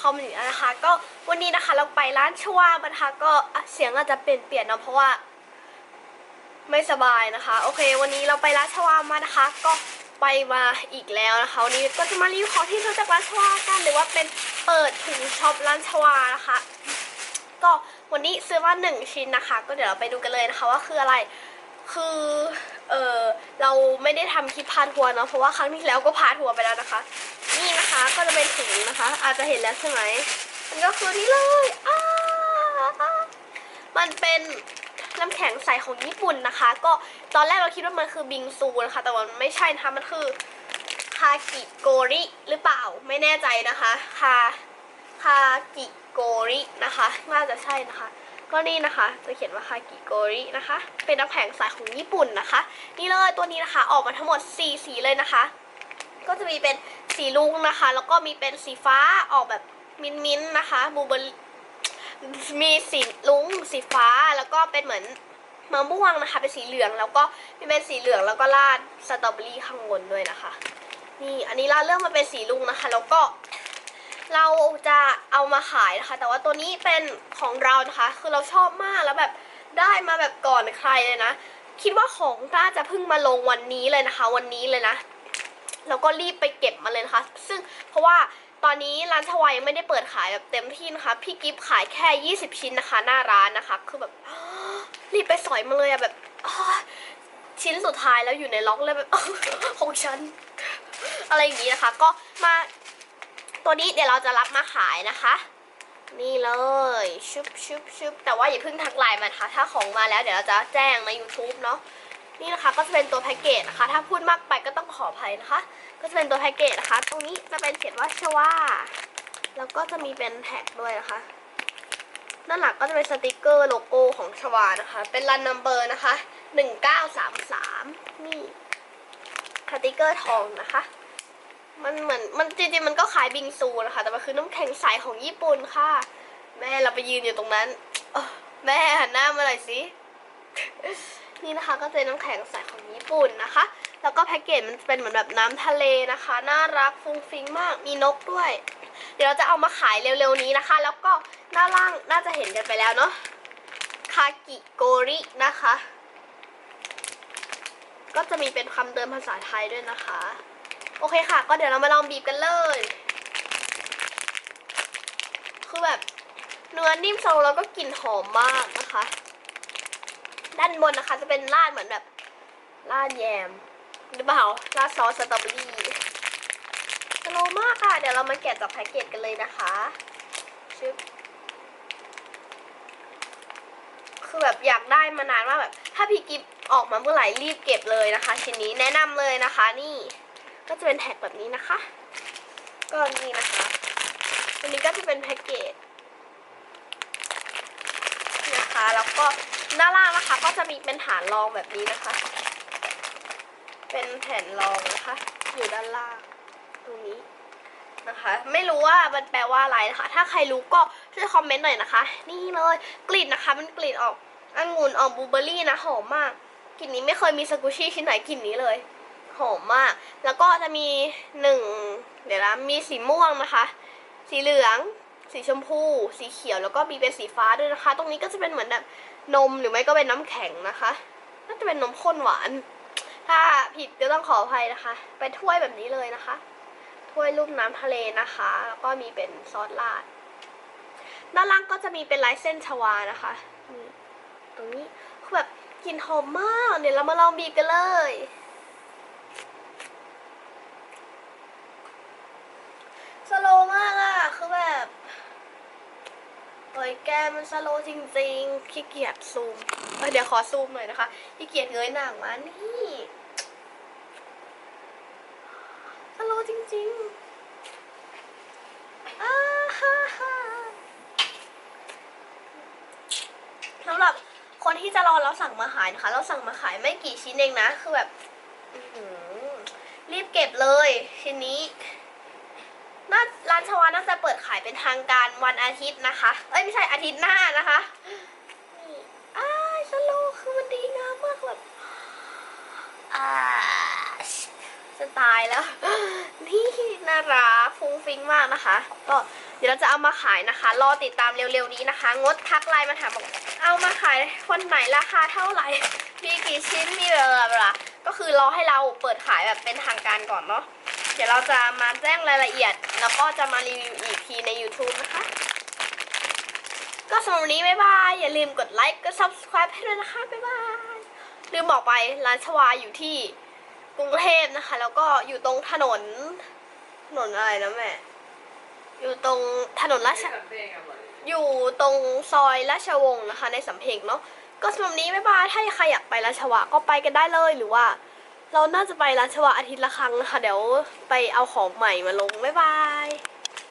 com อยู่นะคะ ก็วันนี้นะคะเราไปร้านชวามานะคะก็เสียงอาจจะเปลี่ยนเปลี่ยนเนาะเพราะว่า ไม่สบายนะคะ โอเค วันนี้เราไปร้านชวามานะคะ ก็ไปมาอีกแล้วนะคะวันนี้ก็จะมารีวิวของที่ซื้อจากร้านชวากันหรือว่าเป็นเปิดถุงช็อปร้านชวานะคะ ก็วันนี้ซื้อมาหนึ่งชิ้นนะคะ ก็เดี๋ยวเราไปดูกันเลยนะคะว่าคืออะไรคือเออเราไม่ได้ทำคลิปพาทัวร์เนาะเพราะว่าครั้งที่แล้วก็พาทัวร์ไปแล้วนะคะ นะคะ ก็จะเป็นถุงนะคะ อาจจะเห็นแล้วใช่ไหมมันก็คือนี่เลยอ้ามันเป็นน้ำแข็งใสของญี่ปุ่นนะคะ ก็ตอนแรกเราคิดว่ามันคือบิงซูนะคะ แต่ว่ามันไม่ใช่นะคะ มันคือคากิโกริหรือเปล่าไม่แน่ใจนะคะคาคากิโกรินะคะน่าจะใช่นะคะ ก็นี่นะคะ จะเขียนว่าคากิโกรินะคะ เป็นน้ำแข็งใสของญี่ปุ่นนะคะ นี่เลยตัวนี้นะคะออกมาทั้งหมด4สีเลยนะคะ ก็จะมีเป็น สีลุงนะคะ แล้วก็มีเป็นสีฟ้าออกแบบมิ้นมินนะคะบูเบอร์มีสีลุงสีฟ้าแล้วก็เป็นเหมือนมะม่วงนะคะ เป็นสีเหลืองแล้วก็มีเป็นสีเหลืองแล้วก็ราดสตรอเบอรี่ข้างบนด้วยนะคะ นี่อันนี้เราเริ่มมาเป็นสีลุงนะคะ แล้วก็เราจะเอามาขายนะคะ แต่ว่าตัวนี้เป็นของเรานะคะ คือเราชอบมากแล้วแบบได้มาแบบก่อนใครเลยนะ คิดว่าของน่าจะเพิ่งมาลงวันนี้เลยนะคะ วันนี้เลยนะ แล้วก็รีบไปเก็บมาเลยนะคะ ซึ่งเพราะว่าตอนนี้ร้านชวายยังไม่ได้เปิดขายแบบเต็มที่นะคะ พี่กิฟต์ขายแค่ 20 ชิ้นนะคะ หน้าร้านนะคะ คือแบบรีบไปสอยมาเลยอะแบบชิ้นสุดท้ายแล้วอยู่ในล็อกเลยแบบของฉันอะไรอย่างนี้นะคะ ก็มาตัวนี้เดี๋ยวเราจะรับมาขายนะคะ นี่เลยชุบชุบชุบแต่ว่าอย่าเพิ่งทักไลน์มานะคะถ้าของมาแล้วเดี๋ยวเราจะแจ้งใน YouTube เนาะ นี่นะคะก็จะเป็นตัวแพ็กเกจนะคะ ถ้าพูดมากไปก็ต้องขออภัยนะคะ ก็จะเป็นตัวแพ็กเกจนะคะ ตรงนี้จะเป็นเขียนว่าชว่า แล้วก็จะมีเป็นแท็กด้วยนะคะด้านหลังก็จะเป็นสติกเกอร์โลโก้ของชวานะคะ เป็นรันนัมเบอร์นะคะ1933นี่สติกเกอร์ทองนะคะ มันเหมือนมันจริงๆมันก็ขายบิงซูนะคะ แต่มันคือน้ำแข็งใสของญี่ปุ่นค่ะ แม่เราไปยืนอยู่ตรงนั้นแม่หันหน้ามาหน่อยสิ นี่นะคะก็จะเป็นน้ำแข็งใสของญี่ปุ่นนะคะ แล้วก็แพ็กเกจมันจะเป็นเหมือนแบบน้ำทะเลนะคะ น่ารักฟุ้งฟิ้งมากมีนกด้วย เดี๋ยวเราจะเอามาขายเร็วๆนี้นะคะ แล้วก็ด้าล่างน่าจะเห็นกันไปแล้วเนาะคากิโกรินะคะ ก็จะมีเป็นคำเตือนภาษาไทยด้วยนะคะ โอเคค่ะ ก็เดี๋ยวเรามาลองบีบกันเลย คือแบบเนื้อนิ่มทรงแล้วก็กลิ่นหอมมากนะคะ ด้านบนนะคะ จะเป็นราดเหมือนแบบราดแยมหรือเปล่าราดซอสสตรอเบอรี่สโลว์มากค่ะ เดี๋ยวเรามาแกะจากแพ็กเกจกันเลยนะคะชึบคือแบบอยากได้มานานมากแบบ ถ้าพี่กิฟออกมาเมื่อไหร่รีบเก็บเลยนะคะ ชิ้นนี้แนะนำเลยนะคะ นี่ก็จะเป็นแท็กแบบนี้นะคะ ก็นี่นะคะอันนี้ก็จะเป็นแพ็กเกจนะคะ แล้วก็ หน้าล่างนะคะ ก็จะมีเป็นฐานรองแบบนี้นะคะ เป็นแผ่นรองนะคะ อยู่ด้านล่างตรงนี้นะคะ ไม่รู้ว่ามันแปลว่าอะไรนะคะ ถ้าใครรู้ก็ช่วยคอมเมนต์หน่อยนะคะ นี่เลยกลิ่นนะคะ มันกลิ่นออกองุ่นออกบลูเบอร์รี่นะหอมมากกลิ่นนี้ไม่เคยมีสกูชี่ชิ้นไหนกลิ่นนี้เลยหอมมาก แล้วก็จะมีหนึ่งเดี๋ยวนะมีสีม่วงนะคะ สีเหลือง สีชมพู สีเขียวแล้วก็มีเป็นสีฟ้าด้วยนะคะ ตรงนี้ก็จะเป็นเหมือนแบบนมหรือไม่ก็เป็นน้ำแข็งนะคะน่าจะเป็นนมข้นหวาน ถ้าผิดก็ต้องขออภัยนะคะ เป็นถ้วยแบบนี้เลยนะคะ ถ้วยรูปน้ำทะเลนะคะ แล้วก็มีเป็นซอสราด ด้านล่างก็จะมีเป็นลายเส้นชวานะคะตรงนี้คือแบบกลิ่นหอมมาก เดี๋ยวเรามาลองบีบกันเลย สโลว์มากอะคือแบบโอ้ ยแกมันสโลว์จริงๆขี้เกียจซูมเเดี๋ยวขอซูมหน่อยนะคะขี้เกียจเงยหนังมานี่สโลว์จริงๆอ้าฮ่าฮ่าสำหรับคนที่จะรอเราสั่งมาขายนะคะ เราสั่งมาขายไม่กี่ชิ้นเองนะ คือแบบรีบเก็บเลยชิ้นนี้ น่าร้านชวาน่าจะเปิดขายเป็นทางการวันอาทิตย์นะคะ เอ้ยไม่ใช่อาทิตย์หน้านะคะนี่อ้าสโลคือมันดีงามมากแบบอ่าจะตายแล้ว นี่น่ารักฟุ้งฟิ้งมากนะคะ ก็เดี๋ยวเราจะเอามาขายนะคะ รอติดตามเร็วๆนี้นะคะ งดทักไลน์มาถามบอกเอามาขายวันไหนราคาเท่าไหร่ มีกี่ชิ้นมีเวลาเวลาก็คือรอให้เราเปิดขายแบบเป็นทางการก่อนเนาะ เดี๋ยวเราจะมาแจ้งรายละเอียด แล้วก็จะมารีวิวอีกทีใน YouTube นะคะ ก็สำหรับวันนี้บ๊ายบาย อย่าลืมกดไลค์กด subscribe ให้ด้วยนะคะ บ๊ายบาย ลืมบอกไปร้านชวาอยู่ที่กรุงเทพนะคะ แล้วก็อยู่ตรงถนน ถนนอะไรนะแม่ อยู่ตรงถนนราช อยู่ตรงซอยราชวงศ์นะคะ ในสำเพ็งเนาะ ก็สำหรับวันนี้บ๊ายบาย ถ้าใครอยากไปราชวะก็ไปกันได้เลยหรือว่า เราน่าจะไปราชวะอาทิตย์ละครั้งนะคะ เดี๋ยวไปเอาของใหม่มาลง บ๊ายบาย